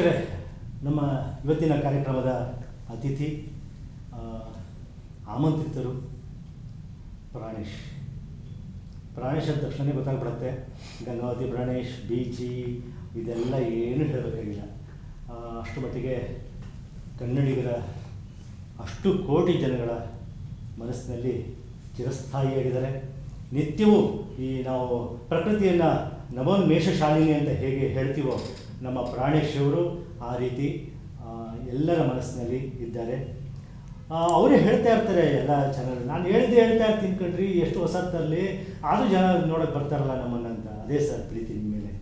ವೀಕ್ಷಕರೇ, ನಮ್ಮ ಇವತ್ತಿನ ಕಾರ್ಯಕ್ರಮದ ಅತಿಥಿ ಆಮಂತ್ರಿತರು ಪ್ರಾಣೇಶ್. ಪ್ರಾಣೇಶ್ ಅಂದ ತಕ್ಷಣ ಗೊತ್ತಾಗ್ಬಿಡುತ್ತೆ. ಗಂಗಾವತಿ ಪ್ರಾಣೇಶ್, ಬೀಚಿ, ಇದೆಲ್ಲ ಏನು ಹೇಳಬೇಕಾಗಿಲ್ಲ. ಅಷ್ಟು ಮಟ್ಟಿಗೆ ಕನ್ನಡಿಗರ ಅಷ್ಟು ಕೋಟಿ ಜನಗಳ ಮನಸ್ಸಿನಲ್ಲಿ ಚಿರಸ್ಥಾಯಿಯಾಗಿದ್ದಾರೆ. ನಿತ್ಯವೂ ಈ ನಾವು ಪ್ರಕೃತಿಯನ್ನು ನವೋನ್ಮೇಷ ಶಾಲಿನಿ ಅಂತ ಹೇಗೆ ಹೇಳ್ತೀವೋ ನಮ್ಮ ಪ್ರಾಣೇಶ್ ಅವರು ಆ ರೀತಿ ಎಲ್ಲರ ಮನಸ್ಸಿನಲ್ಲಿ ಇದ್ದಾರೆ. ಅವರೇ ಹೇಳ್ತಾ ಇರ್ತಾರೆ ಎಲ್ಲ ಜನರು. ನಾನು ಹೇಳಿದ್ದೆ ಹೇಳ್ತಾ ಇರ್ತೀನಿ ಕಣ್ರಿ, ಎಷ್ಟು ಹೊಸತ್ತಲ್ಲಿ ಆದರೂ ಜನ ನೋಡೋಕೆ ಬರ್ತಾರಲ್ಲ ನಮ್ಮನ್ನಂತ ಅದೇ ಸರ್ ಪ್ರೀತಿ ನಿಮ್ಮ ಮೇಲೆ.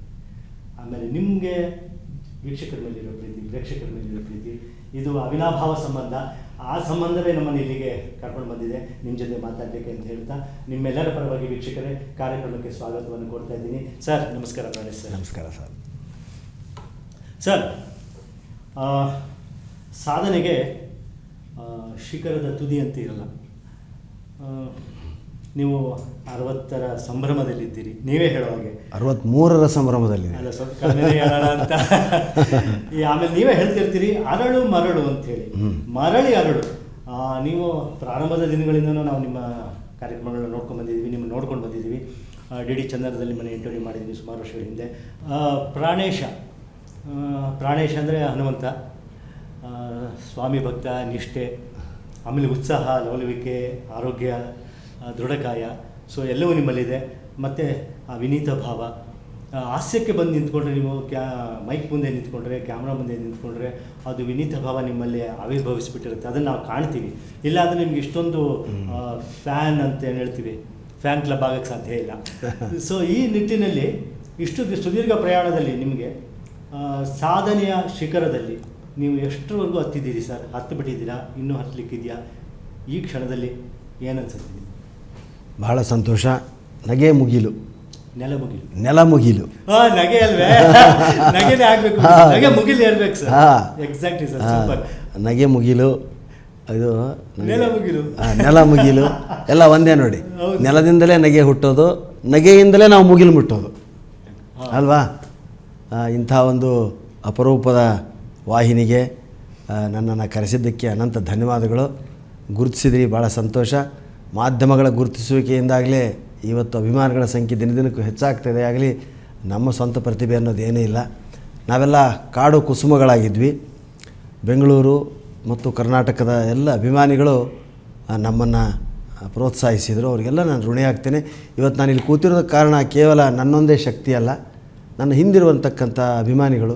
ಆಮೇಲೆ ನಿಮಗೆ ವೀಕ್ಷಕರ ಮೇಲಿರೋ ಪ್ರೀತಿ, ಪ್ರೇಕ್ಷಕರ ಮೇಲಿರೋ ಪ್ರೀತಿ, ಇದು ಅವಿನಾಭಾವ ಸಂಬಂಧ. ಆ ಸಂಬಂಧವೇ ನಮ್ಮನ್ನು ಇಲ್ಲಿಗೆ ಕರ್ಕೊಂಡು ಬಂದಿದೆ. ನಿಮ್ಮ ಜೊತೆ ಮಾತಾಡಲಿಕ್ಕೆ ಅಂತ ಹೇಳ್ತಾ, ನಿಮ್ಮೆಲ್ಲರ ಪರವಾಗಿ ವೀಕ್ಷಕರೇ, ಕಾರ್ಯಕ್ರಮಕ್ಕೆ ಸ್ವಾಗತವನ್ನು ಕೊಡ್ತಾ ಇದ್ದೀನಿ. ಸರ್, ನಮಸ್ಕಾರ ಪ್ರಾಣೇಶ್ ಸರ್. ನಮಸ್ಕಾರ ಸರ್. ಸರ್ ಸಾಧನೆಗೆ ಶಿಖರದ ತುದಿ ಅಂತ ಇರಲ್ಲ. ನೀವು ಅರವತ್ತರ ಸಂಭ್ರಮದಲ್ಲಿದ್ದೀರಿ. ನೀವೇ ಹೇಳೋ ಹಾಗೆ. ಅರವತ್ತ್ಮೂರರ ಸಂಭ್ರಮದಲ್ಲಿ ಅಲ್ಲ ಸರ್ ಹೇಳೋಣ ಅಂತ. ಈ ಆಮೇಲೆ ನೀವೇ ಹೇಳ್ತಿರ್ತೀರಿ ಅರಳು ಮರಳು ಅಂತ ಹೇಳಿ. ಮರಳಿ ಅರಳು. ನೀವು ಪ್ರಾರಂಭದ ದಿನಗಳಿಂದನೂ ನಾವು ನಿಮ್ಮ ಕಾರ್ಯಕ್ರಮಗಳನ್ನ ನೋಡ್ಕೊಂಡು ಬಂದಿದ್ದೀವಿ ನಿಮ್ಮ ನೋಡ್ಕೊಂಡು ಬಂದಿದ್ದೀವಿ. ಡಿ ಡಿ ಚಂದನದಲ್ಲಿ ಮನೆ ಇಂಟರ್ವ್ಯೂ ಮಾಡಿದ್ದೀವಿ ಸುಮಾರು ವರ್ಷಗಳ ಹಿಂದೆ. ಪ್ರಾಣೇಶ. ಪ್ರಾಣೇಶ ಅಂದರೆ ಹನುಮಂತ. ಸ್ವಾಮಿ ಭಕ್ತ ನಿಷ್ಠೆ ಆಮೇಲೆ ಉತ್ಸಾಹ ಲವಲವಿಕೆ ಆರೋಗ್ಯ ದೃಢಕಾಯ. ಸೊ ಎಲ್ಲವೂ ನಿಮ್ಮಲ್ಲಿದೆ. ಮತ್ತು ಆ ವಿನೀತ ಭಾವ. ಹಾಸ್ಯಕ್ಕೆ ಬಂದು ನಿಂತ್ಕೊಂಡ್ರೆ ನೀವು ಕ್ಯಾ ಮೈಕ್ ಮುಂದೆ ನಿಂತ್ಕೊಂಡ್ರೆ ಕ್ಯಾಮ್ರಾ ಮುಂದೆ ನಿಂತ್ಕೊಂಡ್ರೆ ಅದು ವಿನೀತ ಭಾವ ನಿಮ್ಮಲ್ಲಿ ಆವಿರ್ಭವಿಸ್ಬಿಟ್ಟಿರುತ್ತೆ. ಅದನ್ನು ನಾವು ಕಾಣ್ತೀವಿ. ಇಲ್ಲಾಂದರೆ ನಿಮ್ಗೆ ಇಷ್ಟೊಂದು ಫ್ಯಾನ್ ಅಂತ ಏನು ಹೇಳ್ತೀವಿ? ಫ್ಯಾನ್ ಕ್ಲಬ್ ಆಗೋಕ್ಕೆ ಸಾಧ್ಯ ಇಲ್ಲ. ಸೊ ಈ ನಿಟ್ಟಿನಲ್ಲಿ ಇಷ್ಟು ಸುದೀರ್ಘ ಪ್ರಯಾಣದಲ್ಲಿ ನಿಮಗೆ ಸಾಧನೆಯ ಶಿಖರದಲ್ಲಿ ನೀವು ಎಷ್ಟರವರೆಗೂ ಹತ್ತಿದ್ದೀರಿ ಸರ್? ಹತ್ತು ಬಿಟ್ಟಿದ್ದೀರಾ ಇನ್ನೂ ಹತ್ತಲಿಕ್ಕಿದೆಯಾ ಈ ಕ್ಷಣದಲ್ಲಿ ಏನನ್ಸುತ್ತೀನಿ? ಬಹಳ ಸಂತೋಷ. ನಗೆ ಮುಗಿಲು. ನೆಲ ಮುಗಿಲು. ನೆಲ ಮುಗಿಲು. ನಗೆ ಅಲ್ವೇ? ನಗೆನೇ ಆಗ್ಬೇಕು. ನಗೆ ಮುಗಿಲು ಇರ್ಬೇಕು ಸರ್. ಹಾ. ಎಕ್ಸಾಕ್ಟ್ಲಿ ಸರ್ ಸೂಪರ್ ನಗೆ ಮುಗಿಲು. ಇದು ನೆಲ ಮುಗಿಲು. ನೆಲ ಮುಗಿಲು. ಎಲ್ಲ ಒಂದೇ ನೋಡಿ. ನೆಲದಿಂದಲೇ ನಗೆ ಹುಟ್ಟೋದು. ನಗೆಯಿಂದಲೇ ನಾವು ಮುಗಿಲು ಮುಟ್ಟೋದು. ಅಲ್ವಾ? ಇಂಥ ಒಂದು ಅಪರೂಪದ ವಾಹಿನಿಗೆ ನನ್ನನ್ನು ಕರೆಸಿದ್ದಕ್ಕೆ ಅನಂತ ಧನ್ಯವಾದಗಳು. ಗುರುತಿಸಿದ್ರಿ ಭಾಳ ಸಂತೋಷ. ಮಾಧ್ಯಮಗಳ ಗುರುತಿಸುವಿಕೆಯಿಂದಾಗಲೇ ಇವತ್ತು ಅಭಿಮಾನಿಗಳ ಸಂಖ್ಯೆ ದಿನದಿನಕ್ಕೂ ಹೆಚ್ಚಾಗ್ತಿದೆ. ಆಗಲಿ, ನಮ್ಮ ಸ್ವಂತ ಪ್ರತಿಭೆ ಅನ್ನೋದು ಏನೂ ಇಲ್ಲ. ನಾವೆಲ್ಲ ಕಾಡು ಕುಸುಮಗಳಾಗಿದ್ವಿ. ಬೆಂಗಳೂರು ಮತ್ತು ಕರ್ನಾಟಕದ ಎಲ್ಲ ಅಭಿಮಾನಿಗಳು ನಮ್ಮನ್ನು ಪ್ರೋತ್ಸಾಹಿಸಿದರು. ಅವರಿಗೆಲ್ಲ ನಾನು ಋಣಿಯಾಗ್ತೇನೆ ಇವತ್ತು ನಾನು ಇಲ್ಲಿ ಕೂತಿರೋದಕ್ಕೆ ಕಾರಣ ಕೇವಲ ನನ್ನೊಂದೇ ಶಕ್ತಿ ಅಲ್ಲ. ನನ್ನ ಹಿಂದಿರುವಂತಕ್ಕಂಥ ಅಭಿಮಾನಿಗಳು.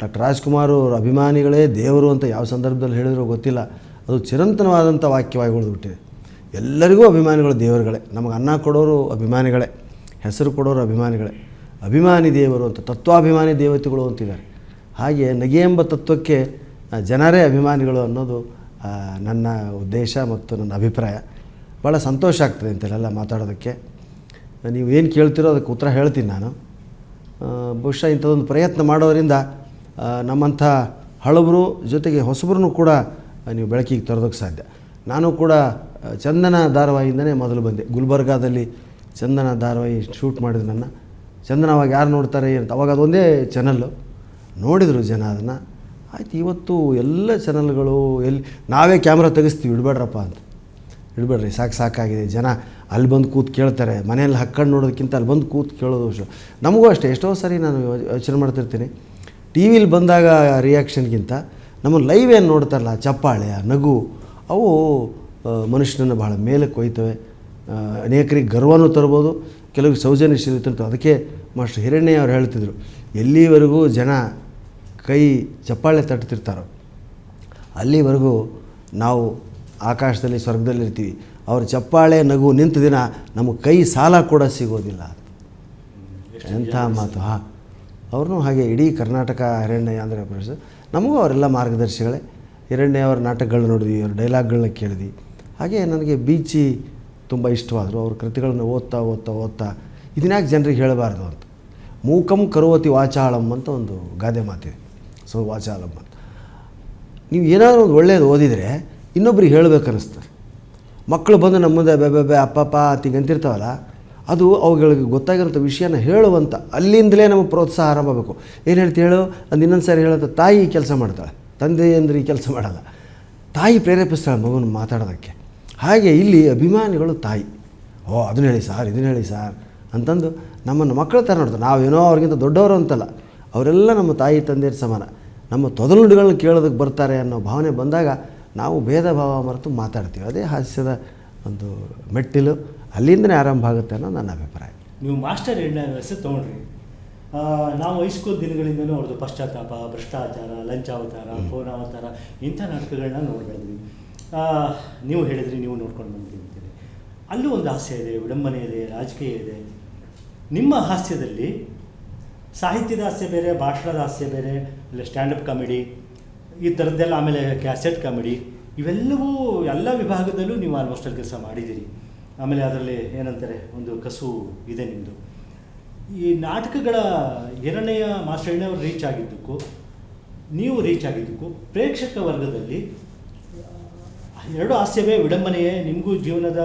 ಡಾಕ್ಟರ್ ರಾಜ್ಕುಮಾರ್ ಅವರ ಅಭಿಮಾನಿಗಳೇ ದೇವರು ಅಂತ ಯಾವ ಸಂದರ್ಭದಲ್ಲಿ ಹೇಳಿದ್ರು ಗೊತ್ತಿಲ್ಲ. ಅದು ಚಿರಂತನವಾದಂಥ ವಾಕ್ಯವಾಗಿ ಉಳಿದುಬಿಟ್ಟಿದೆ. ಎಲ್ಲರಿಗೂ ಅಭಿಮಾನಿಗಳು ದೇವರುಗಳೇ. ನಮಗೆ ಅನ್ನ ಕೊಡೋರು ಅಭಿಮಾನಿಗಳೇ. ಹೆಸರು ಕೊಡೋರು ಅಭಿಮಾನಿಗಳೇ. ಅಭಿಮಾನಿ ದೇವರು ಅಂತ, ತತ್ವಾಭಿಮಾನಿ ದೇವತೆಗಳು ಅಂತಿದ್ದಾರೆ. ಹಾಗೆ ನಗೆ ಎಂಬ ತತ್ವಕ್ಕೆ ಜನರೇ ಅಭಿಮಾನಿಗಳು ಅನ್ನೋದು ನನ್ನ ಉದ್ದೇಶ ಮತ್ತು ನನ್ನ ಅಭಿಪ್ರಾಯ. ಭಾಳ ಸಂತೋಷ ಆಗ್ತದೆ ಅಂತೇಳೆಲ್ಲ ಮಾತಾಡೋದಕ್ಕೆ. ನೀವು ಏನು ಕೇಳ್ತಿರೋ ಅದಕ್ಕೆ ಉತ್ತರ ಹೇಳ್ತೀನಿ ನಾನು. ಬಹುಶಃ ಇಂಥದ್ದೊಂದು ಪ್ರಯತ್ನ ಮಾಡೋದರಿಂದ ನಮ್ಮಂಥ ಹಳಬರು ಜೊತೆಗೆ ಹೊಸಬ್ರು ಕೂಡ ನೀವು ಬೆಳಕಿಗೆ ತರೋದಕ್ಕೆ ಸಾಧ್ಯ. ನಾನು ಕೂಡ ಚಂದನ ಧಾರಾವಾಹಿಯಿಂದನೇ ಮೊದಲು ಬಂದೆ. ಗುಲ್ಬರ್ಗಾದಲ್ಲಿ ಚಂದನ ಧಾರಾವಾಹಿ ಶೂಟ್ ಮಾಡಿದ್ರು ನನ್ನ. ಚಂದನ ಅವಾಗ ಯಾರು ನೋಡ್ತಾರೆ ಅಂತ, ಅವಾಗ ಅದೊಂದೇ ಚಾನಲ್ಲು ನೋಡಿದರು ಜನ ಅದನ್ನು. ಆಯ್ತು, ಇವತ್ತು ಎಲ್ಲ ಚಾನಲ್ಗಳು ಎಲ್ಲಿ, ನಾವೇ ಕ್ಯಾಮ್ರಾ ತೆಗೆಸ್ತೀವಿ, ಇಡಬೇಡ್ರಪ್ಪ ಅಂತ. ಇಡಬೇಡ್ರಿ, ಸಾಕು ಸಾಕಾಗಿದೆ ಜನ. ಅಲ್ಲಿ ಬಂದು ಕೂತು ಕೇಳ್ತಾರೆ, ಮನೆಯಲ್ಲಿ ಹಾಕ್ಕೊಂಡು ನೋಡೋದಕ್ಕಿಂತ ಅಲ್ಲಿ ಬಂದು ಕೂತು ಕೇಳೋದು ನಮಗೂ ಅಷ್ಟೇ, ಎಷ್ಟೋ ಸಾರಿ ನಾನು ಯೋಚನೆ ಮಾಡ್ತಿರ್ತೀನಿ. ಟಿ ವಿಲಿ ಬಂದಾಗ ರಿಯಾಕ್ಷನ್ಗಿಂತ ನಮ್ಮ ಲೈವ್ ಏನು ನೋಡ್ತಾರಲ್ಲ, ಚಪ್ಪಾಳೆ, ನಗು, ಅವು ಮನುಷ್ಯನನ್ನು ಭಾಳ ಮೇಲಕ್ಕೆ ಕೊಯ್ತವೆ ಅನೇಕರಿಗೆ ಗರ್ವನೂ ತರ್ಬೋದು ಕೆಲವು ಸೌಜನ್ಯಶೀಲತೆ ಅಂತ ಅದಕ್ಕೆ ಮಾಸ್ಟರ್ ಹಿರಣ್ಯ ಅವ್ರು ಹೇಳ್ತಿದ್ರು, ಎಲ್ಲಿವರೆಗೂ ಜನ ಕೈ ಚಪ್ಪಾಳೆ ತಟ್ತಿರ್ತಾರೋ, ಅಲ್ಲಿವರೆಗೂ ನಾವು ಆಕಾಶದಲ್ಲಿ ಸ್ವರ್ಗದಲ್ಲಿ ಇರ್ತೀವಿ ಅವ್ರ ಚಪ್ಪಾಳೆ ನಗು ನಿಂತ ದಿನ ನಮಗೆ ಕೈ ಸಾಲ ಕೂಡ ಸಿಗೋದಿಲ್ಲ. ಎಂಥ ಮಾತು? ಹಾಂ. ಅವ್ರನ್ನೂ ಹಾಗೆ ಇಡೀ ಕರ್ನಾಟಕ ಹಿರಣ್ಯ ಆಂಧ್ರ ಪ್ರದೇಶ ನಮಗೂ ಅವರೆಲ್ಲ ಮಾರ್ಗದರ್ಶಿಗಳೇ. ಎರಡನೇ ಅವರ ನಾಟಕಗಳನ್ನ ನೋಡಿದ್ವಿ, ಅವ್ರ ಡೈಲಾಗ್ಗಳನ್ನ ಕೇಳಿದ್ವಿ. ಹಾಗೆ ನನಗೆ ಬೀಚಿ ತುಂಬ ಇಷ್ಟವಾದರು. ಅವ್ರ ಕೃತಿಗಳನ್ನು ಓದ್ತಾ ಓದ್ತಾ ಓದ್ತಾ ಇದನ್ಯಾಕೆ ಜನರಿಗೆ ಹೇಳಬಾರ್ದು ಅಂತ. ಮೂಕಂ ಕರೋತಿ ವಾಚಾಳಂ ಅಂತ ಒಂದು ಗಾದೆ ಮಾತಿದೆ. ಸೊ, ವಾಚಾಳಂ ಅಂತ. ನೀವು ಏನಾದರೂ ಒಂದು ಒಳ್ಳೆಯದು ಓದಿದರೆ ಇನ್ನೊಬ್ರಿಗೆ ಹೇಳ್ಬೇಕು ಅನ್ನಿಸ್ತದೆ ಮಕ್ಕಳು ಬಂದು ನಮ್ಮ ಮುಂದೆ ಬೆ ಬೆ ಅಪ್ಪಪ್ಪ ಅಂತಿರ್ತಾವಲ್ಲ, ಅದು ಅವುಗಳಿಗೆ ಗೊತ್ತಾಗಿರೋಂಥ ವಿಷಯನ ಹೇಳುವಂಥ, ಅಲ್ಲಿಂದಲೇ ನಮಗೆ ಪ್ರೋತ್ಸಾಹ ಆರಂಭ ಆಗಬೇಕು. ಏನು ಹೇಳ್ತಿ ಹೇಳು? ಅದು ಇನ್ನೊಂದು ಸಾರಿ ಹೇಳೋದು, ತಾಯಿ ಕೆಲಸ ಮಾಡ್ತಾಳೆ. ತಂದೆ ಅಂದ್ರೆ ಈ ಕೆಲಸ ಮಾಡಲ್ಲ. ತಾಯಿ ಪ್ರೇರೇಪಿಸ್ತಾಳೆ ಮಗುನ ಮಾತಾಡೋದಕ್ಕೆ. ಹಾಗೆ ಇಲ್ಲಿ ಅಭಿಮಾನಿಗಳು ತಾಯಿ. ಓ, ಅದನ್ನ ಹೇಳಿ ಸಾರ್, ಇದನ್ನ ಹೇಳಿ ಸಾರ್ ಅಂತಂದು ನಮ್ಮನ್ನು ಮಕ್ಕಳ ಥರ ನೋಡ್ತಾರೆ. ನಾವೇನೋ ಅವ್ರಿಗಿಂತ ದೊಡ್ಡವರು ಅಂತಲ್ಲ. ಅವರೆಲ್ಲ ನಮ್ಮ ತಾಯಿ, ತಂದೆಯರ ಸಮಾನ. ನಮ್ಮ ತೊದಲುಡುಗಳನ್ನ ಕೇಳೋದಕ್ಕೆ ಬರ್ತಾರೆ ಅನ್ನೋ ಭಾವನೆ ಬಂದಾಗ ನಾವು ಭೇದ ಭಾವ ಮರೆತು ಮಾತಾಡ್ತೀವಿ. ಅದೇ ಹಾಸ್ಯದ ಒಂದು ಮೆಟ್ಟಿಲು ಅಲ್ಲಿಂದನೇ ಆರಂಭ ಆಗುತ್ತೆ ಅನ್ನೋ ನನ್ನ ಅಭಿಪ್ರಾಯ. ನೀವು ಮಾಸ್ಟರ್ ಎರಡನೇ ವ್ಯವಸ್ಥೆ ತೊಗೊಂಡ್ರಿ. ನಾವು ಹೈಸ್ಕೂಲ್ ದಿನಗಳಿಂದಲೂ ಅವ್ರದ್ದು ಪಶ್ಚಾತ್ತಾಪ ಭ್ರಷ್ಟಾಚಾರ ಲಂಚಾವತಾರ ಫೋನಾವತಾರ ಇಂಥ ನಾಟಕಗಳನ್ನ ನೋಡ್ಬೆಳೆದ್ವಿ ಆ, ನೀವು ಹೇಳಿದ್ರಿ ನೀವು ನೋಡ್ಕೊಂಡು ಬಂದ್ರಿ ಅಂತೇಳಿ ಅಲ್ಲೂ ಒಂದು ಹಾಸ್ಯ ಇದೆ ವಿಡಂಬನೆ ಇದೆ ರಾಜಕೀಯ ಇದೆ. ನಿಮ್ಮ ಹಾಸ್ಯದಲ್ಲಿ ಸಾಹಿತ್ಯದ ಹಾಸ್ಯ ಬೇರೆ ಭಾಷಣದ ಹಾಸ್ಯ ಬೇರೆ ಇಲ್ಲ ಸ್ಟ್ಯಾಂಡಪ್ ಕಾಮಿಡಿ ಈ ಥರದ್ದೆಲ್ಲ ಆಮೇಲೆ ಕ್ಯಾಸೆಟ್ ಕಾಮಿಡಿ, ಇವೆಲ್ಲವೂ ಎಲ್ಲ ವಿಭಾಗದಲ್ಲೂ ನೀವು ಆಲ್ಮೋಸ್ಟ್ ಅಲ್ಲಿ ಕೆಲಸ ಮಾಡಿದ್ದೀರಿ. ಆಮೇಲೆ ಅದರಲ್ಲಿ ಏನಂತಾರೆ, ಒಂದು ಕಸು ಇದೆ ನಿಮ್ಮದು ಈ ನಾಟಕಗಳ ಎರಡನೆಯ ಮಾಸ್ಟರ್ನವ್ರು ರೀಚ್ ಆಗಿದ್ದಕ್ಕೂ, ನೀವು ರೀಚ್ ಆಗಿದ್ದಕ್ಕೂ, ಪ್ರೇಕ್ಷಕ ವರ್ಗದಲ್ಲಿ ಎರಡು ಹಾಸ್ಯವೇ ವಿಡಂಬನೆಯೇ ನಿಮಗೂ ಜೀವನದ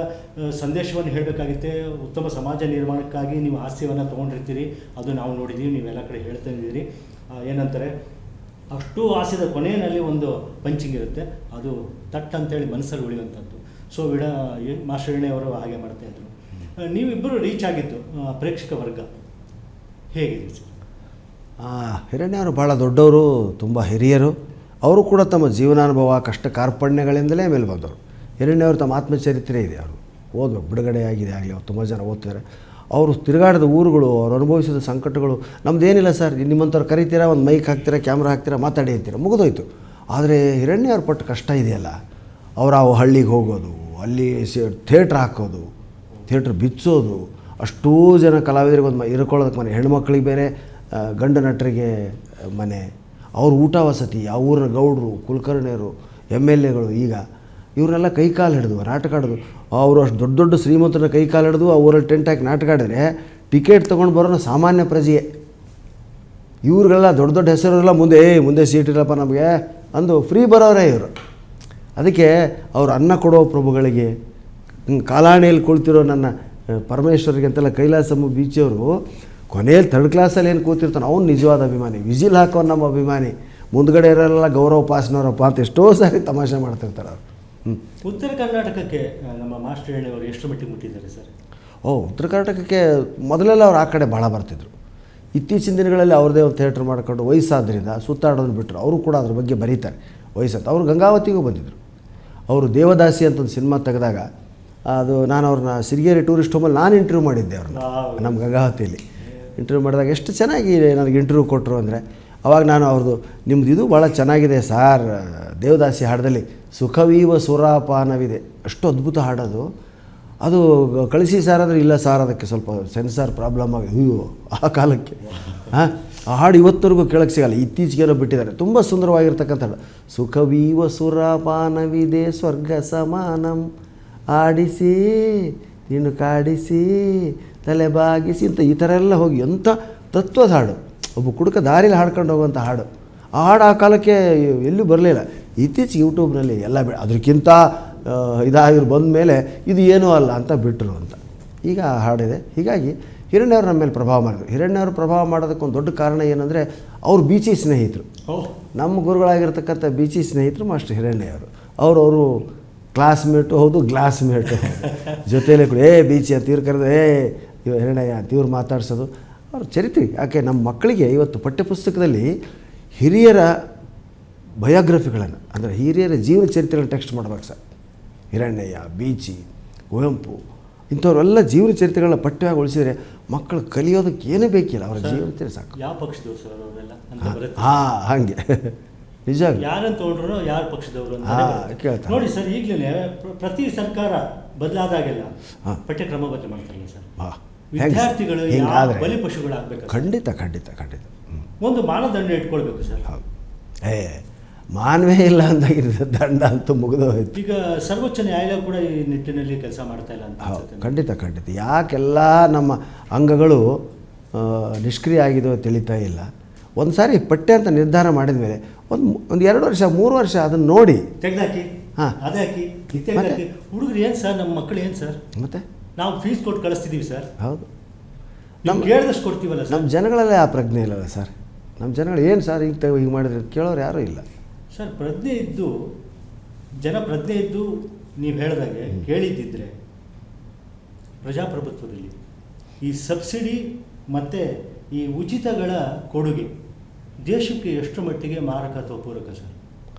ಸಂದೇಶವನ್ನು ಹೇಳಬೇಕಾಗುತ್ತೆ. ಉತ್ತಮ ಸಮಾಜ ನಿರ್ಮಾಣಕ್ಕಾಗಿ ನೀವು ಹಾಸ್ಯವನ್ನು ತೊಗೊಂಡಿರ್ತೀರಿ. ಅದು ನಾವು ನೋಡಿದ್ದೀವಿ ನೀವೆಲ್ಲ ಕಡೆ ಹೇಳ್ತಾ ಇದ್ದೀರಿ. ಏನಂತಾರೆ ಅಷ್ಟು ಹಾಸ್ಯದ ಕೊನೆಯಲ್ಲಿ ಒಂದು ಪಂಚಿಂಗ್ ಇರುತ್ತೆ. ಅದು ತಟ್ ಅಂತೇಳಿ ಮನಸ್ಸಲ್ಲಿ ಉಳಿಯುವಂಥದ್ದು. ಸೊ ವಿಡ ಎ- ಮಾಸ್ಟರ್ ಎಣ್ಣೆ ಅವರು ಹಾಗೆ ಮಾಡ್ತಾಯಿದ್ರು ನೀವಿಬ್ಬರು ರೀಚ್ ಆಗಿದ್ದು ಪ್ರೇಕ್ಷಕ ವರ್ಗ. ಹೇಗಿದೆ ಸರ್? ಹಿರಣ್ಯವರು ಭಾಳ ದೊಡ್ಡವರು ತುಂಬ ಹಿರಿಯರು. ಅವರು ಕೂಡ ತಮ್ಮ ಜೀವನಾನುಭವ ಕಷ್ಟ ಕಾರ್ಪಣ್ಯಗಳಿಂದಲೇ ಮೇಲೆ ಬಂದವರು ಹಿರಣ್ಯವರು ತಮ್ಮ ಆತ್ಮಚರಿತ್ರೆ ಇದೆ ಅವರು. ಓದ್ಬೇಕು ಬಿಡುಗಡೆ ಆಗಿದೆ ಆಗಲಿ ಅವ್ರು ತುಂಬ ಜನ ಓದ್ತಿದ್ದಾರೆ. ಅವರು ತಿರುಗಾಡಿದ ಊರುಗಳು, ಅವ್ರು ಅನುಭವಿಸಿದ ಸಂಕಟಗಳು ನಮ್ಮದೇನಿಲ್ಲ ಸರ್ ನಿಮ್ಮಂಥವ್ರು ಕರಿತೀರಾ, ಒಂದು ಮೈಕ್ ಹಾಕ್ತೀರಾ ಕ್ಯಾಮ್ರಾ ಹಾಕ್ತೀರಾ, ಮಾತಾಡಿ ಅಂತೀರ, ಮುಗಿದೋಯ್ತು. ಆದರೆ ಹಿರಣ್ಯವ್ರ ಪಟ್ಟು ಕಷ್ಟ ಇದೆಯಲ್ಲ, ಅವ್ರು ಆ ಹಳ್ಳಿಗೆ ಹೋಗೋದು, ಅಲ್ಲಿ ಥಿಯೇಟ್ರ್ ಹಾಕೋದು, ಥಿಯೇಟ್ರ್ ಬಿಚ್ಚೋದು, ಅಷ್ಟೂ ಜನ ಕಲಾವಿದರಿಗೆ ಒಂದು ಇರ್ಕೊಳ್ಳೋದಕ್ಕೆ ಮನೆ, ಹೆಣ್ಮಕ್ಳಿಗೆ ಬೇರೆ ಗಂಡ ನಟರಿಗೆ ಮನೆ, ಅವ್ರ ಊಟ ವಸತಿ, ಆ ಊರಿನ ಗೌಡರು ಕುಲಕರ್ಣಿಯರು ಎಂ ಎಲ್ ಎಗಳು, ಈಗ ಇವ್ರನ್ನೆಲ್ಲ ಕೈಕಾಲು ಹಿಡಿದು, ನಾಟಕ ಆಡೋದು. ಅವರು ಅಷ್ಟು ದೊಡ್ಡ ದೊಡ್ಡ ಶ್ರೀಮಂತರನ್ನ ಕೈ ಹಿಡಿದು ಆ ಊರಲ್ಲಿ ಟೆಂಟ್ ಹಾಕಿ ನಾಟಕ ಆಡಿದ್ರೆ ಟಿಕೆಟ್ ತೊಗೊಂಡು ಬರೋನ ಸಾಮಾನ್ಯ ಪ್ರಜೆಯೇ. ಇವ್ರಿಗೆಲ್ಲ ದೊಡ್ಡ ದೊಡ್ಡ ಹೆಸರುಗಳೆಲ್ಲ ಮುಂದೆ ಏ ಮುಂದೆ ಸೀಟ್ ಇಲ್ಲಪ್ಪ ನಮಗೆ, ಅಂದು ಫ್ರೀ ಬರೋರೇ ಇವರು. ಅದಕ್ಕೆ ಅವರು ಅನ್ನ ಕೊಡೋ ಪ್ರಭುಗಳಿಗೆ ಕಾಲಾಣೆಯಲ್ಲಿ ಕುಳಿತಿರೋ ನನ್ನ ಪರಮೇಶ್ವರಿಗೆ ಅಂತೆಲ್ಲ ಕೈಲಾಸಮ್ಮ ಬೀಚಿಯವರು ಕೊನೆಯಲ್ಲಿ ಥರ್ಡ್ ಕ್ಲಾಸಲ್ಲಿ ಏನು ಕೂತಿರ್ತಾನೆ ಅವ್ನು ನಿಜವಾದ ಅಭಿಮಾನಿ. ವಿಜಿಲ್ ಹಾಕೋ ನಮ್ಮ ಅಭಿಮಾನಿ. ಮುಂದ್ಗಡೆ ಇರೋಲ್ಲ ಗೌರವ ಪಾಸ್ನವರಪ್ಪ ಅಂತ ಎಷ್ಟೋ ಸಾರಿ ತಮಾಷೆ ಮಾಡ್ತಿರ್ತಾರೆ ಅವ್ರು. ಉತ್ತರ ಕರ್ನಾಟಕಕ್ಕೆ ನಮ್ಮ ಮಾಸ್ಟರ್ ಹೇಳಿ ಅವರು ಎಷ್ಟು ಮಟ್ಟಿಗೆ ಮುಟ್ಟಿದ್ದಾರೆ ಸರ್? ಓ ಉತ್ತರ ಕರ್ನಾಟಕಕ್ಕೆ ಮೊದಲೆಲ್ಲ ಅವ್ರು ಆ ಕಡೆ ಭಾಳ ಬರ್ತಿದ್ರು. ಇತ್ತೀಚಿನ ದಿನಗಳಲ್ಲಿ ಅವ್ರದ್ದೇ ಒಂದು ಥಿಯೇಟ್ರ್ ಮಾಡ್ಕೊಂಡು ವಯಸ್ಸಾದ್ರಿಂದ ಸುತ್ತಾಡೋದು ಬಿಟ್ಟರು ಅವರು ಕೂಡ ಅದ್ರ ಬಗ್ಗೆ ಬರೀತಾರೆ ವಯಸ್ಸಂತ. ಅವರು ಗಂಗಾವತಿಗೂ ಬಂದಿದ್ದರು ಅವರು ದೇವದಾಸಿ ಅಂತ ಒಂದು ಸಿನಿಮಾ ತೆಗೆದಾಗ ಅದು ನಾನು ಅವ್ರನ್ನ ಸಿರಿಗೇರಿ ಟೂರಿಸ್ಟ್ ಹೋಮಲ್ಲಿ ನಾನು ಇಂಟರ್ವ್ಯೂ ಮಾಡಿದ್ದೆ ಅವ್ರನ್ನ ನಮ್ಮ ಗಂಗಾವತಿಯಲ್ಲಿ. ಇಂಟರ್ವ್ಯೂ ಮಾಡಿದಾಗ ಎಷ್ಟು ಚೆನ್ನಾಗಿ ನನಗೆ ಇಂಟರ್ವ್ಯೂ ಕೊಟ್ಟರು ಅಂದರೆ ಅವಾಗ ನಾನು ಅವ್ರದ್ದು ನಿಮ್ಮದು ಇದು ಭಾಳ ಚೆನ್ನಾಗಿದೆ ಸಾರ್, ದೇವದಾಸಿ ಹಾಡದಲ್ಲಿ. ಸುಖವೀವ ಸುರಾಪಾನವಿದೆ. ಅಷ್ಟು ಅದ್ಭುತ ಹಾಡೋದು. ಅದು ಕಳಿಸಿ ಸಾರ್ ಅಂದರೆ ಇಲ್ಲ ಸಾರ್ ಅದಕ್ಕೆ ಸ್ವಲ್ಪ ಸೆನ್ಸಾರ್ ಪ್ರಾಬ್ಲಮ್ ಆಗಿ, ಅಯ್ಯೋ, ಆ ಕಾಲಕ್ಕೆ. ಹಾಂ? ಆ ಹಾಡು ಇವತ್ತರೆಗೂ ಕೇಳಕ್ಕೆ ಸಿಗಲ್ಲ. ಇತ್ತೀಚೆಗೇನೋ ಬಿಟ್ಟಿದ್ದಾರೆ. ತುಂಬ ಸುಂದರವಾಗಿರ್ತಕ್ಕಂಥ ಹಾಡು. ಸುಖವೀವ ಸುರಾಪಾನವಿದೆ ಸ್ವರ್ಗ ಸಮಾನಂ. ಆಡಿಸಿ, ನೀನು ಕಾಡಿಸಿ, ತಲೆ ಬಾಗಿಸಿ ಅಂತ ಈ ಥರ ಎಲ್ಲ ಹೋಗಿ ಎಂಥ ತತ್ವದ ಹಾಡು. ಒಬ್ಬ ಕುಡುಕ ದಾರಿಲಿ ಹಾಡ್ಕೊಂಡು ಹೋಗುವಂಥ ಹಾಡು. ಆ ಹಾಡು ಆ ಕಾಲಕ್ಕೆ ಎಲ್ಲೂ ಬರಲಿಲ್ಲ. ಇತ್ತೀಚೆಗೆ ಯೂಟ್ಯೂಬ್ನಲ್ಲಿ ಎಲ್ಲ ಬಿ ಅದಕ್ಕಿಂತ ಇದಾಗಿರು ಬಂದ ಮೇಲೆ ಇದು ಏನೂ ಅಲ್ಲ ಅಂತ ಬಿಟ್ಟರು ಅಂತ. ಈಗ ಆ ಹಾಡಿದೆ. ಹೀಗಾಗಿ ಹಿರಣ್ಯವ್ರು ನಮ್ಮ ಮೇಲೆ ಪ್ರಭಾವ ಮಾಡಿದ್ರು. ಹಿರಣ್ಯವ್ರ ಪ್ರಭಾವ ಮಾಡೋದಕ್ಕೆ ಒಂದು ದೊಡ್ಡ ಕಾರಣ ಏನಂದರೆ ಅವ್ರು ಬೀಚಿ ಸ್ನೇಹಿತರು. ನಮ್ಮ ಗುರುಗಳಾಗಿರ್ತಕ್ಕಂಥ ಬೀಚಿ ಸ್ನೇಹಿತರು ಮಾಸ್ಟರ್ ಹಿರಣ್ಯವರು ಅವರು. ಅವರು ಕ್ಲಾಸ್ಮೇಟು ಹೌದು ಗ್ಲಾಸ್ಮೇಟು ಮೇಟು ಜೊತೆಯಲ್ಲೇ ಕೂಡ ಏ ಬೀಚಿ ಅಂತ ಇವ್ರು ಕರೆದು ಏ ಇವ ಹಿರಣ್ಯಯ್ಯ ಅಂತ ಇವ್ರು ಮಾತಾಡ್ಸೋದು. ಅವ್ರ ಚರಿತ್ರೆ. ಯಾಕೆ ನಮ್ಮ ಮಕ್ಕಳಿಗೆ ಇವತ್ತು ಪಠ್ಯಪುಸ್ತಕದಲ್ಲಿ ಹಿರಿಯರ ಬಯೋಗ್ರಫಿಗಳನ್ನು ಅಂದರೆ ಹಿರಿಯರ ಜೀವನ ಚರಿತ್ರೆಗಳನ್ನು ಟೆಕ್ಸ್ಟ್ ಮಾಡ್ಬೇಕು ಸರ್. ಹಿರಣ್ಯಯ್ಯ ಬೀಚಿ ಕುವೆಂಪು ಇಂಥವರೆಲ್ಲ ಜೀವನ ಚರಿತ್ರೆಗಳನ್ನ ಪಠ್ಯವಾಗಿ ಉಳಿಸಿದರೆ ಮಕ್ಕಳು ಕಲಿಯೋದಕ್ಕೆ ಏನೂ ಬೇಕಿಲ್ಲ ಅವರ ಜೀವನ ಚರಿತ್ರೆ ಸಾಕು. ಯಾವ ಪಕ್ಷದವ್ರು ಸರ್ ಅವರೆಲ್ಲ ಹಾಂ ಹಾಗೆ. ನಿಜ ಯಾರನ್ನು ತಗೊಂಡ್ರು ಯಾರ ಪಕ್ಷದವರು ಕೇಳ್ತಾರೆ. ನೋಡಿ ಸರ್ ಈಗಲೇ ಪ್ರತಿ ಸರ್ಕಾರ ಬದಲಾದಾಗೆಲ್ಲ ಹಾ. ಪಠ್ಯಕ್ರಮ ಬದಲು ಮಾಡ್ತಾರಲ್ಲ ಸರ್. ಹಾಂ. ವಿದ್ಯಾರ್ಥಿಗಳು ಬಲಿ ಪಶುಗಳಾಗಬೇಕು ಖಂಡಿತ ಖಂಡಿತ ಖಂಡಿತ. ಒಂದು ಮಾನದಂಡ ಇಟ್ಕೊಳ್ಬೇಕು ಸರ್. ಹೌದು. ಏ ಮಾನವೇ ಇಲ್ಲ ಅಂದಾಗಿರ್ತದೆ ದಂಡ ಅಂತೂ ಮುಗಿದು ಹೋಯ್ತು. ಈಗ ಸರ್ವೋಚ್ಚ ನ್ಯಾಯಾಲಯ ಕೂಡ ಈ ನಿಟ್ಟಿನಲ್ಲಿ ಕೆಲಸ ಮಾಡ್ತಾ ಇಲ್ಲ ಅಂತ ಹೌದು. ಖಂಡಿತ ಖಂಡಿತ. ಯಾಕೆಲ್ಲ ನಮ್ಮ ಅಂಗಗಳು ನಿಷ್ಕ್ರಿಯ ಆಗಿದೋ ತಿಳಿತಾ ಇಲ್ಲ. ಒಂದು ಸಾರಿ ಪಠ್ಯ ಅಂತ ನಿರ್ಧಾರ ಮಾಡಿದ ಮೇಲೆ ಒಂದು ಒಂದು ಎರಡು ವರ್ಷ ಮೂರು ವರ್ಷ ಅದನ್ನು ನೋಡಿ. ತೆಗೆದಾಕಿ. ಹಾಂ. ಅದೇ ಹಾಕಿ. ಹುಡುಗರು ಏನು ಸರ್? ನಮ್ಮ ಮಕ್ಕಳು ಏನು ಸರ್? ಮತ್ತೆ? ನಾವು ಫೀಸ್ ಕೊಟ್ಟು ಕಳಿಸ್ತಿದ್ದೀವಿ ಸರ್. ಹೌದು. ನಮ್ಗೆ ಹೇಳ್ದಷ್ಟು ಕೊಡ್ತೀವಲ್ಲ ಸರ್? ನಮ್ಮ ಜನಗಳಲ್ಲೇ ಆ ಪ್ರಜ್ಞೆ ಇಲ್ಲಲ್ಲ ಸರ್. ನಮ್ಮ ಜನಗಳು ಏನು ಸರ್ ಹಿಂಗೆ ತೆಗೆ ಹಿಂಗೆ ಮಾಡಿದ್ರೆ ಅಂತ ಕೇಳೋರು ಯಾರೂ ಇಲ್ಲ. ಸರ್ ಪ್ರಜ್ಞೆ ಇದ್ದು ಜನ ಪ್ರಜ್ಞೆ ಇದ್ದು ನೀವು ಹೇಳ್ದಾಗೆ ಕೇಳಿದ್ದಿದ್ರೆ ಪ್ರಜಾಪ್ರಭುತ್ವದಲ್ಲಿ ಈ ಸಬ್ಸಿಡಿ ಮತ್ತು ಈ ಉಚಿತಗಳ ಕೊಡುಗೆ ದೇಶಕ್ಕೆ ಎಷ್ಟು ಮಟ್ಟಿಗೆ ಮಾರಕ ಅಥವಾ ಪೂರಕ sir?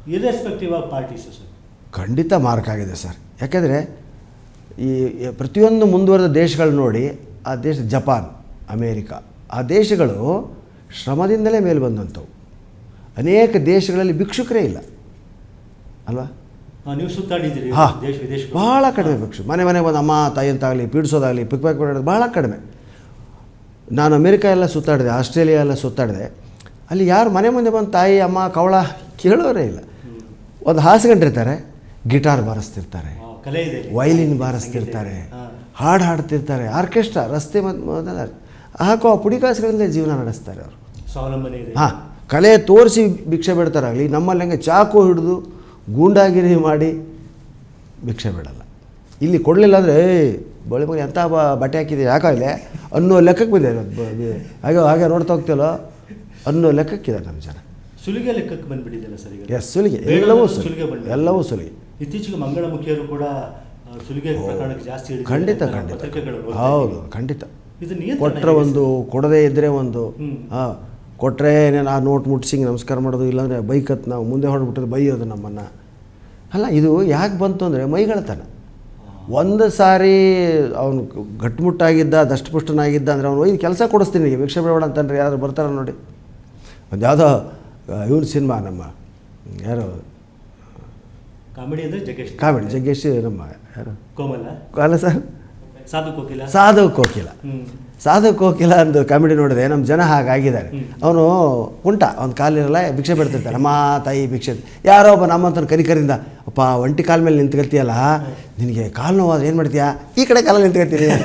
Irrespective of parties sir. ಖಂಡಿತ ಮಾರಕ ಆಗಿದೆ ಸರ್. ಯಾಕೆಂದರೆ ಈ ಪ್ರತಿಯೊಂದು ಮುಂದುವರೆದ ದೇಶಗಳು ನೋಡಿ ಆ ದೇಶ ಜಪಾನ್ ಅಮೇರಿಕಾ ಆ ದೇಶಗಳು ಶ್ರಮದಿಂದಲೇ ಮೇಲೆ ಬಂದಂಥವು. ಅನೇಕ ದೇಶಗಳಲ್ಲಿ ಭಿಕ್ಷುಕರೇ ಇಲ್ಲ. ಅಲ್ವಾ? ನೀವು ಸುತ್ತಾಡಿದ್ದೀರಿ ಹಾಂ. ದೇಶ ವಿದೇಶ ಭಾಳ ಕಡಿಮೆ ಭಿಕ್ಷು. ಮನೆ ಮನೆಗೆ ಬಂದು ಅಮ್ಮ ತಾಯಿ ಅಂತಾಗಲಿ ಪೀಡಿಸೋದಾಗಲಿ ಪಿಕ್ ಪ್ಯಾಕ್ ಮಾಡೋದು ಭಾಳ ಕಡಿಮೆ. ನಾನು ಅಮೇರಿಕಾ ಎಲ್ಲ ಸುತ್ತಾಡಿದೆ ಆಸ್ಟ್ರೇಲಿಯಾ ಎಲ್ಲ ಸುತ್ತಾಡಿದೆ. ಅಲ್ಲಿ ಯಾರು ಮನೆ ಮುಂದೆ ಬಂದು ತಾಯಿ ಅಮ್ಮ ಕವಳ ಕೇಳೋರೇ ಇಲ್ಲ. ಒಂದು ಹಾಸ್ಕೊಂಡಿರ್ತಾರೆ ಗಿಟಾರ್ ಬಾರಿಸ್ತಿರ್ತಾರೆ. ಕಲೆ ಇದೆ ವೈಲಿನ್ ಬಾರಿಸ್ತಿರ್ತಾರೆ. ಹಾಡು ಹಾಡ್ತಿರ್ತಾರೆ. ಆರ್ಕೆಸ್ಟ್ರಾ ರಸ್ತೆ ಮತ್ತು ಹಾಕೋ ಆ ಪುಡಿಕಾಸುಗಳಿಂದ ಜೀವನ ನಡೆಸ್ತಾರೆ ಅವರು. ಸ್ವಾವಲಂಬನೆ ಹಾಂ ಕಲೆ ತೋರಿಸಿ ಭಿಕ್ಷೆ ಬಿಡ್ತಾರಾಗಲಿ ನಮ್ಮಲ್ಲಿ ಹಂಗೆ ಚಾಕು ಹಿಡಿದು ಗೂಂಡಾಗಿರಿ ಮಾಡಿ ಭಿಕ್ಷೆ ಬಿಡಲ್ಲ. ಇಲ್ಲಿ ಕೊಡಲಿಲ್ಲ ಅಂದರೆ ಏಯ್ ಬಳಿ ಮಗ ಎಂಥ ಬಟ್ಟೆ ಹಾಕಿದೆ ಯಾಕಾಗಲಿ ಅನ್ನೋ ಲೆಕ್ಕಕ್ಕೆ ಬಿದ್ದೆ ಹಾಗೆ ಹಾಗೆ ನೋಡ್ತಾ ಹೋಗ್ತಿಲ್ಲೋ ಅನ್ನೋ ಲೆಕ್ಕಕ್ಕಿದೆ ನಮ್ಮ ಜನ. ಸುಲಿಗೆ ಲೆಕ್ಕಕ್ಕೆ ಬಂದ್ಬಿಟ್ಟಿದೆಯಲ್ಲ ಸರಿ ಎಸ್ ಸುಲಿಗೆ. ಎಲ್ಲವೂ ಸುಲಿಗೆ. ಎಲ್ಲವೂ ಸುಲಿಗೆ. ಇತ್ತೀಚೆಗೆ ಮಂಗಳಮುಖಿಯರು ಕೂಡ ಸುಲಿಗೆ ಪ್ರಕರಣಕ್ಕೆ ಜಾಸ್ತಿ ಖಂಡಿತ ಖಂಡಿತ. ಹೌದು ಖಂಡಿತ. ಇದು ಕೊಟ್ಟರೆ ಒಂದು ಕೊಡದೇ ಇದ್ದರೆ ಒಂದು ಹಾ ಕೊಟ್ಟರೆ ಆ ನೋಟ್ ಮುಟ್ಸಿಂಗ್ ನಮಸ್ಕಾರ ಮಾಡೋದು ಇಲ್ಲಾಂದರೆ ಹತ್ತು ನಾವು ಮುಂದೆ ಹೊರಡ್ಬಿಟ್ಟರೆ ಬೈಯೋದು ನಮ್ಮನ್ನು. ಅಲ್ಲ ಇದು ಯಾಕೆ ಬಂತು ಅಂದರೆ ಮೈಗಳತನ. ಒಂದು ಸಾರಿ ಅವನು ಗಟ್ಟುಮುಟ್ಟಾಗಿದ್ದ ದಷ್ಟಪುಷ್ಟನಾಗಿದ್ದ ಅಂದರೆ ಅವನು ಒಯ್ದು ಕೆಲಸ ಕೊಡಿಸ್ತೀನಿ ನಿಮಗೆ ಭಿಕ್ಷೆ ಬೇಡ ಅಂತಂದ್ರೆ ಯಾರು ಬರ್ತಾರ ನೋಡಿ. ಒಂದು ಯಾವುದೋ ಇವನು ಸಿನಿಮಾ ನಮ್ಮ ಯಾರು? ಕಾಮಿಡಿ ಅಂದ್ರೆ ಜಗ್ಗೇಶ್. ಕಾಮಿಡಿ ಜಗ್ಗೇಶ್ ನಮ್ಮ ಯಾರು? ಕೋಮಲ. ಅಲ್ಲ ಸರ್. ಸಾಧು ಕೋಕಿಲ. ಸಾಧು ಕೋಕಿಲ. ಸಾಧು ಕೋಕಿಲ ಅಂದು ಕಾಮಿಡಿ ನೋಡಿದೆ ನಮ್ಮ ಜನ ಹಾಗಾಗಿದ್ದಾರೆ. ಅವನು ಕುಂಟ ಒಂದು ಕಾಲಿರಲ್ಲ ಭಿಕ್ಷೆ ಬಿಡ್ತಿರ್ತಾರೆ ನಮ್ಮ ತಾಯಿ ಭಿಕ್ಷೆ. ಯಾರೋ ಒಬ್ಬ ನಮ್ಮಂತನ ಕರಿಕರಿಂದ ಅಪ್ಪ ಒಂಟಿ ಕಾಲ ಮೇಲೆ ನಿಂತ್ಕೊಳ್ತೀಯಲ್ಲ? ನಿನಗೆ ಕಾಲು ನೋವಾದ್ರೆ ಏನು ಮಾಡ್ತೀಯಾ? ಈ ಕಡೆ ಕಾಲಲ್ಲಿ ನಿಂತ್ಕೊಳ್ತೀನಿ.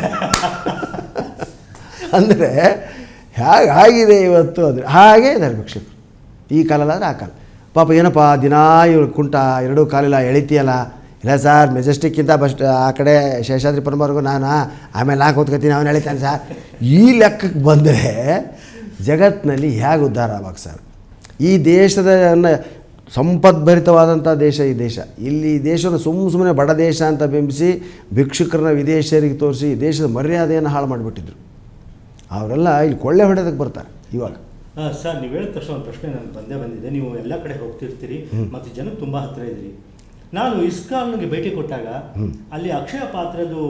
ಅಂದರೆ ಹೇಗೆ ಆಗಿದೆ ಇವತ್ತು ಅಂದರೆ ಹಾಗೇ ಇದ್ದಾರೆ ಭಿಕ್ಷಕರು ಈ ಕಾಲಲ್ಲಾದರೆ ಆ ಕಾಲ. ಪಾಪ ಏನಪ್ಪ, ದಿನಾ ಇವ್ರು ಕುಂಟ, ಎರಡೂ ಕಾಲಿಲ್ಲ ಎಳಿತೀಯಲ್ಲ? ಇಲ್ಲ ಸರ್, ಮೆಜೆಸ್ಟಿಕ್ಕಿಂತ ಬಸ್ಟ್ ಆ ಕಡೆ ಶೇಷಾದ್ರಿ ಪರಮವರೆಗೂ ನಾನು, ಆಮೇಲೆ ನಾ ಓದ್ಕೊತೀನಿ ಅವನು ಎಳಿತಾನೆ ಸರ್? ಈ ಲೆಕ್ಕಕ್ಕೆ ಬಂದರೆ ಜಗತ್ತಿನಲ್ಲಿ ಹೇಗೆ ಉದ್ಧಾರ ಆಗ್ಬೇಕು ಸರ್? ಈ ದೇಶದ ಸಂಪದ್ಭರಿತವಾದಂಥ ದೇಶ ಈ ದೇಶ. ಇಲ್ಲಿ ಈ ದೇಶವನ್ನು ಸುಮ್ಮ ಸುಮ್ಮನೆ ಬಡ ದೇಶ ಅಂತ ಬಿಂಬಿಸಿ ಭಿಕ್ಷುಕರನ್ನ ವಿದೇಶಿಯರಿಗೆ ತೋರಿಸಿ ದೇಶದ ಮರ್ಯಾದೆಯನ್ನು ಹಾಳು ಮಾಡಿಬಿಟ್ಟಿದ್ರು. ಅವರೆಲ್ಲ ಇಲ್ಲಿ ಕೊಳ್ಳೆ ಹೊಡೆಯೋದಕ್ಕೆ ಬರ್ತಾರೆ ಇವಾಗ. ಸರ್ ನೀವು ಹೇಳಿದ ತಕ್ಷಣ ಒಂದು ಪ್ರಶ್ನೆ ನನಗೆ ಬಂದೇ ಬಂದಿದೆ. ನೀವು ಎಲ್ಲ ಕಡೆ ಹೋಗ್ತಿರ್ತೀರಿ ಮತ್ತು ಜನಕ್ಕೆ ತುಂಬ ಹತ್ತಿರ ಇದ್ದೀರಿ. ನಾನು ಇಸ್ಕಾನ್ಗೆ ಭೇಟಿ ಕೊಟ್ಟಾಗ ಅಲ್ಲಿ ಅಕ್ಷಯ ಪಾತ್ರದ್ದು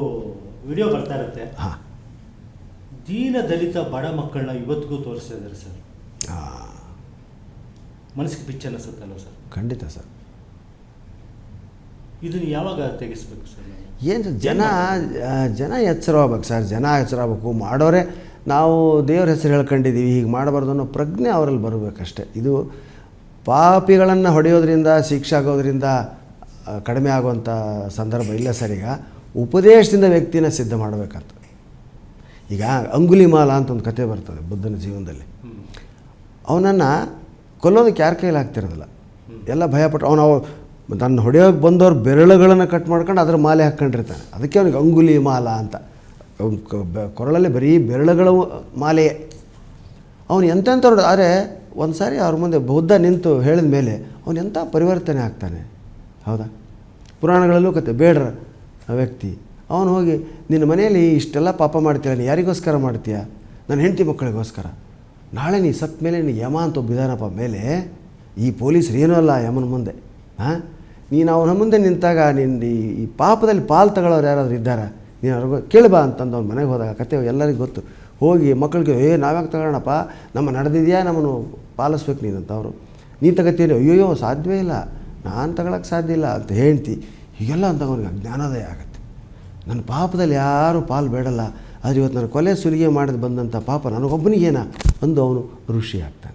ವಿಡಿಯೋ ಬರ್ತಾ ಇರುತ್ತೆ. ಹಾಂ. ದೀನ ದಲಿತ ಬಡ ಮಕ್ಕಳನ್ನ ಇವತ್ತಿಗೂ ತೋರಿಸ್ತಾ ಇದ್ದಾರೆ ಸರ್. ಮನಸ್ಸಿಗೆ ಪಿಚ್ ಅನ್ನಿಸುತ್ತಲ್ಲ ಸರ್? ಖಂಡಿತ ಸರ್. ಇದನ್ನು ಯಾವಾಗ ತೆಗಿಸ್ಬೇಕು ಸರ್? ಏನು ಜನ ಜನ ಎಚ್ಚರ ಆಗ್ಬೇಕು ಸರ್. ಜನ ಎಚ್ಚರ ಆಗ್ಬೇಕು ಮಾಡೋರೆ ನಾವು ದೇವ್ರ ಹೆಸರು ಹೇಳ್ಕೊಂಡಿದ್ದೀವಿ, ಹೀಗೆ ಮಾಡಬಾರ್ದು ಅನ್ನೋ ಪ್ರಜ್ಞೆ ಅವರಲ್ಲಿ ಬರಬೇಕಷ್ಟೆ. ಇದು ಪಾಪಿಗಳನ್ನು ಹೊಡೆಯೋದ್ರಿಂದ, ಶಿಕ್ಷೆ ಆಗೋದ್ರಿಂದ ಕಡಿಮೆ ಆಗುವಂಥ ಸಂದರ್ಭ ಇಲ್ಲ ಸರಿಗ ಉಪದೇಶದಿಂದ ವ್ಯಕ್ತಿನ ಸಿದ್ಧ ಮಾಡಬೇಕಂತ ಈಗ ಅಂಗುಲಿಮಾಲ ಅಂತ ಒಂದು ಕತೆ ಬರ್ತದೆ ಬುದ್ಧನ ಜೀವನದಲ್ಲಿ. ಅವನನ್ನು ಕೊಲ್ಲೋದಕ್ಕೆ ಯಾರ ಕೈಲಿ ಆಗ್ತಿರೋದಿಲ್ಲ ಎಲ್ಲ ಭಯಪಟ್ಟು ಅವನು ಅವ ತನ್ನ ಹೊಡೆಯೋಕೆ ಬಂದವ್ರ ಬೆರಳುಗಳನ್ನು ಕಟ್ ಮಾಡ್ಕೊಂಡು ಅದರ ಮಾಲೆ ಹಾಕ್ಕೊಂಡಿರ್ತಾನೆ. ಅದಕ್ಕೆ ಅವನಿಗೆ ಅಂಗುಲಿ ಮಾಲ ಅಂತ. ಕೊರಳಲ್ಲಿ ಬರೀ ಬೆರಳುಗಳ ಮಾಲೆಯೇ ಅವನು ಎಂತೆಂಥವ್ರು ಆದರೆ ಒಂದು ಸಾರಿ ಅವ್ರ ಮುಂದೆ ಬೌದ್ಧ ನಿಂತು ಹೇಳಿದ ಮೇಲೆ ಅವನು ಎಂಥ ಪರಿವರ್ತನೆ ಆಗ್ತಾನೆ. ಹೌದಾ? ಪುರಾಣಗಳಲ್ಲೂ ಕತೆ, ಬೇಡ್ರ ಆ ವ್ಯಕ್ತಿ. ಅವನು ಹೋಗಿ, ನಿನ್ನ ಮನೆಯಲ್ಲಿ ಇಷ್ಟೆಲ್ಲ ಪಾಪ ಮಾಡ್ತೀಯ ನೀನು ಯಾರಿಗೋಸ್ಕರ ಮಾಡ್ತೀಯ? ನನ್ನ ಹೆಂಡತಿ ಮಕ್ಕಳಿಗೋಸ್ಕರ. ನಾಳೆ ನೀ ಸತ್ತ ಮೇಲೆ ನೀನು ಯಮ ಅಂತ ಒಬ್ಬಿದಾನಪ್ಪ ಮೇಲೆ ಈ ಪೊಲೀಸರು ಏನೂ ಅಲ್ಲ ಯಮನ ಮುಂದೆ. ಹಾಂ ನೀನು ಅವನ ಮುಂದೆ ನಿಂತಾಗ ನಿನ್ನ ಈ ಪಾಪದಲ್ಲಿ ಪಾಲು ತಗೊಳ್ಳೋರು ಯಾರಾದರೂ ಇದ್ದಾರಾ? ನೀನು ಅವ್ರಿಗೂ ಕೇಳಬಾ ಅಂತಂದು ಅವ್ನು ಮನೆಗೆ ಹೋದಾಗ, ಕತೆ ಎಲ್ಲರಿಗೂ ಗೊತ್ತು. ಹೋಗಿ ಮಕ್ಕಳಿಗೆ, ಏ, ನಾವ್ಯಾಕೆ ತಗೊಳ್ಳೋಣಪ್ಪ? ನಮ್ಮ ನಡೆದಿದೆಯಾ? ನಮ್ಮನ್ನು ಪಾಲಿಸ್ಬೇಕು ನೀನಂತ ಅವರು. ನೀ ತಗೋತೀನಿ ಅಯ್ಯೋಯ್ಯೋ, ಸಾಧ್ಯವೇ ಇಲ್ಲ. ನಾನು ತಗೊಳಕ್ಕೆ ಸಾಧ್ಯ ಇಲ್ಲ ಅಂತ ಹೇಳ್ತಿ. ಹೀಗೆಲ್ಲ ಅಂತ ಅವನಿಗೆ ಅಜ್ಞಾನೋದಯ ಆಗುತ್ತೆ. ನನ್ನ ಪಾಪದಲ್ಲಿ ಯಾರೂ ಪಾಲು ಬೇಡಲ್ಲ. ಆದರೆ ಇವತ್ತು ನಾನು ಕೊಲೆ ಸುಲಿಗೆ ಮಾಡಿದ ಬಂದಂಥ ಪಾಪ ನನಗೊಬ್ಬನಿಗೇನ? ಅಂದು ಅವನು ಋಷಿ ಆಗ್ತಾನೆ.